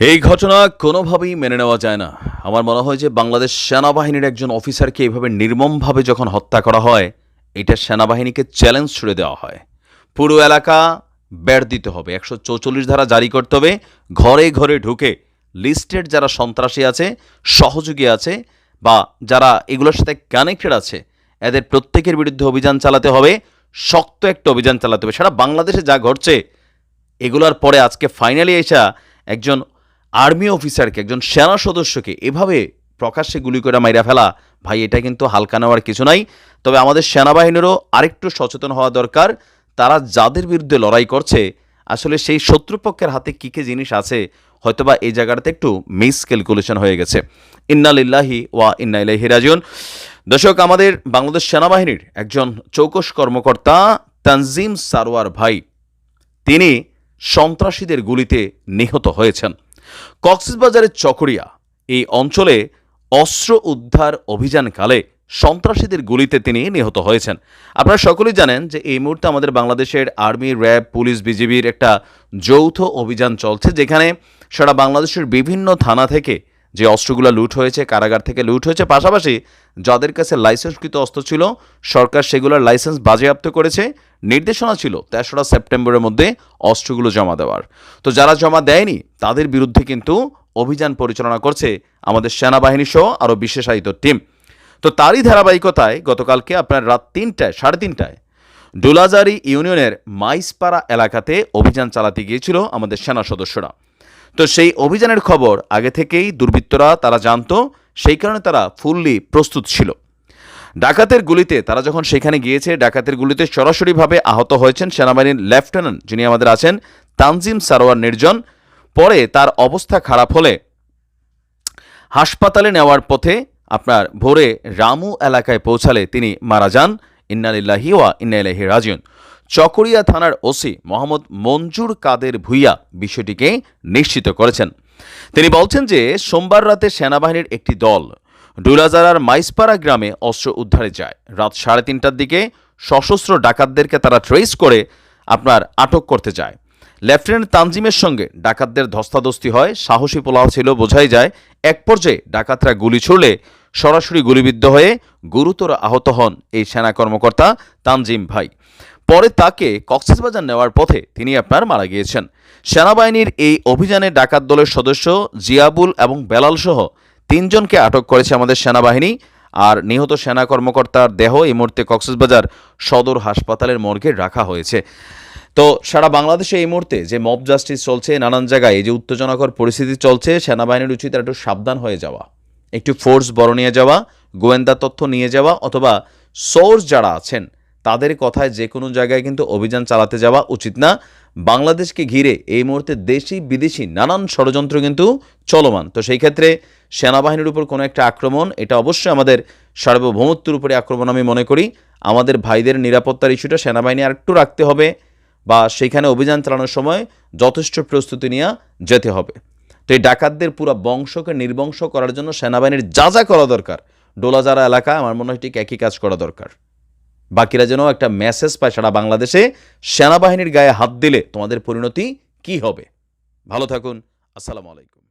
এই ঘটনা কোনোভাবেই মেনে নেওয়া যায় না। আমার মনে হয় যে বাংলাদেশ সেনাবাহিনীর একজন অফিসারকে এভাবে নির্মমভাবে যখন হত্যা করা হয়, এটা সেনাবাহিনীকে চ্যালেঞ্জ ছুড়ে দেওয়া হয়। পুরো এলাকা ব্যাট দিতে হবে। একশো চৌচল্লিশ ধারা জারি করতে হবে। ঘরে ঘরে ঢুকে লিস্টেড যারা সন্ত্রাসী আছে, সহযোগী আছে, বা যারা এগুলোর সাথে কানেক্টেড আছে, এদের প্রত্যেকের বিরুদ্ধে অভিযান চালাতে হবে। শক্ত একটা অভিযান চালাতে হবে। সারা বাংলাদেশে যা ঘটছে, এগুলোর পরে আজকে ফাইনালি এসা একজন আর্মি অফিসারকে, একজন সেনা সদস্যকে এভাবে প্রকাশ্যে গুলি করে মাইরা ফেলা, ভাই, এটা কিন্তু হালকা নেওয়ার কিছু নাই। তবে আমাদের সেনাবাহিনীরও আরেকটু সচেতন হওয়া দরকার। তারা যাদের বিরুদ্ধে লড়াই করছে, আসলে সেই শত্রুপক্ষের হাতে কী কী জিনিস আছে, হয়তোবা এই জায়গাটাতে একটু মিস ক্যালকুলেশন হয়ে গেছে। ইন্নালিল্লাহি ওয়া ইন্না ইলাইহি রাজিউন। দর্শক, আমাদের বাংলাদেশ সেনাবাহিনীর একজন চৌকস কর্মকর্তা তানজিম সারোয়ার ভাই, তিনি সন্ত্রাসীদের গুলিতে নিহত হয়েছেন। কক্সবাজারের চকরিয়া, এই অঞ্চলে অস্ত্র উদ্ধার অভিযানকালে সন্ত্রাসীদের গুলিতে তিনি নিহত হয়েছেন। আপনারা সকলেই জানেন যে এই মুহূর্তে আমাদের বাংলাদেশের আর্মি, র্যাব, পুলিশ, বিজিবির একটা যৌথ অভিযান চলছে, যেখানে সারা বাংলাদেশের বিভিন্ন থানা থেকে যে অস্ত্রগুলো লুট হয়েছে, কারাগার থেকে লুট হয়েছে, পাশাপাশি যাদের কাছে লাইসেন্সকৃত অস্ত্র ছিল, সরকার সেগুলোর লাইসেন্স বাজেয়াপ্ত করেছে, নির্দেশনা ছিল তেসরা সেপ্টেম্বরের মধ্যে অস্ত্রগুলো জমা দেওয়ার। তো যারা জমা দেয়নি, তাদের বিরুদ্ধে কিন্তু অভিযান পরিচালনা করছে আমাদের সেনাবাহিনী সহ আরও বিশেষায়িত টিম। তো তারই ধারাবাহিকতায় গতকালকে আপনার রাত তিনটায়, সাড়ে তিনটায় ডোলাজারি ইউনিয়নের মাইসপাড়া এলাকাতে অভিযান চালাতে গিয়েছিল আমাদের সেনা সদস্যরা। তো সেই অভিযানের খবর আগে থেকেই দুর্বৃত্তরা তারা জানতো, সেই কারণে তারা ফুললি প্রস্তুত ছিল। ডাকাতের গুলিতে তারা যখন সেখানে গিয়েছে, ডাকাতের গুলিতে সরাসরিভাবে আহত হয়েছেন সেনাবাহিনীর লেফটেন্যান্ট, যিনি আমাদের আছেন, তানজিম সারোয়ার নির্জন। পরে তার অবস্থা খারাপ হলে হাসপাতালে নেওয়ার পথে আপনার ভোরে রামু এলাকায় পৌঁছালে তিনি মারা যান। ইন্নালিল্লাহি ওয়া ইন্নাইলাহি রাজিউন। চকরিয়া থানার ওসি মোহাম্মদ মঞ্জুর কাদের ভুইয়া বিষয়টিকে নিশ্চিত করেছেন। তিনি বলছেন যে, সোমবার রাতে সেনাবাহিনীর একটি দল ডুলাজারার মাইসপাড়া গ্রামে অস্ত্র উদ্ধারে যায়। রাত সাড়ে তিনটার দিকে সশস্ত্র ডাকাতদেরকে তারা ট্রেস করে আপনার আটক করতে যায়। লেফটেন্যান্ট তানজিমের সঙ্গে ডাকাতদের ধস্তাধস্তি হয়, সাহসী পোলাও ছিল, বোঝাই যায়, এক পর্যায়ে ডাকাতরা গুলি ছুড়লে সরাসরি গুলিবিদ্ধ হয়ে গুরুতর আহত হন এই সেনা কর্মকর্তা তানজিম ভাই। পরে তাকে কক্সবাজার নেওয়ার পথে তিনি আপনার মারা গিয়েছেন। সেনাবাহিনীর এই অভিযানে ডাকাত দলের সদস্য জিয়াবুল এবং বেলাল সহ তিনজনকে আটক করেছে আমাদের সেনাবাহিনী, আর নিহত সেনা কর্মকর্তার দেহ এই মুহূর্তে কক্সবাজার সদর হাসপাতালের মর্গে রাখা হয়েছে। তো সারা বাংলাদেশে এই মুহূর্তে যে মব জাস্টিস চলছে নানান জায়গায়, এই যে উত্তেজনাকর পরিস্থিতি চলছে, সেনাবাহিনীর উচিত একটু সাবধান হয়ে যাওয়া। একটু ফোর্স বড় নিয়ে যাওয়া, গোয়েন্দা তথ্য নিয়ে যাওয়া, অথবা সোর্স যারা আছেন তাদের কথায় যে কোনো জায়গায় কিন্তু অভিযান চালাতে যাওয়া উচিত না। বাংলাদেশকে ঘিরে এই মুহূর্তে দেশি, বিদেশি নানান ষড়যন্ত্র কিন্তু চলমান। তো সেই ক্ষেত্রে সেনাবাহিনীর উপর কোনো একটা আক্রমণ, এটা অবশ্যই আমাদের সার্বভৌমত্বের উপরে আক্রমণ আমি মনে করি। আমাদের ভাইদের নিরাপত্তার ইস্যুটা সেনাবাহিনী আরেকটু রাখতে হবে বা সেইখানে অভিযান চালানোর সময় যথেষ্ট প্রস্তুতি নিয়ে যেতে হবে। তো এই ডাকাতদের পুরো বংশকে নির্বংশ করার জন্য সেনাবাহিনীর যা যা করা দরকার, ডোলাজারা এলাকা, আমার মনে হয় ঠিক একই কাজ করা দরকার। বাকিরা যেন একটা মেসেজ পায় সারা বাংলাদেশে, সেনাবাহিনীর গায়ে হাত দিলে তোমাদের পরিণতি কি হবে? ভালো থাকুন, আসসালামু আলাইকুম।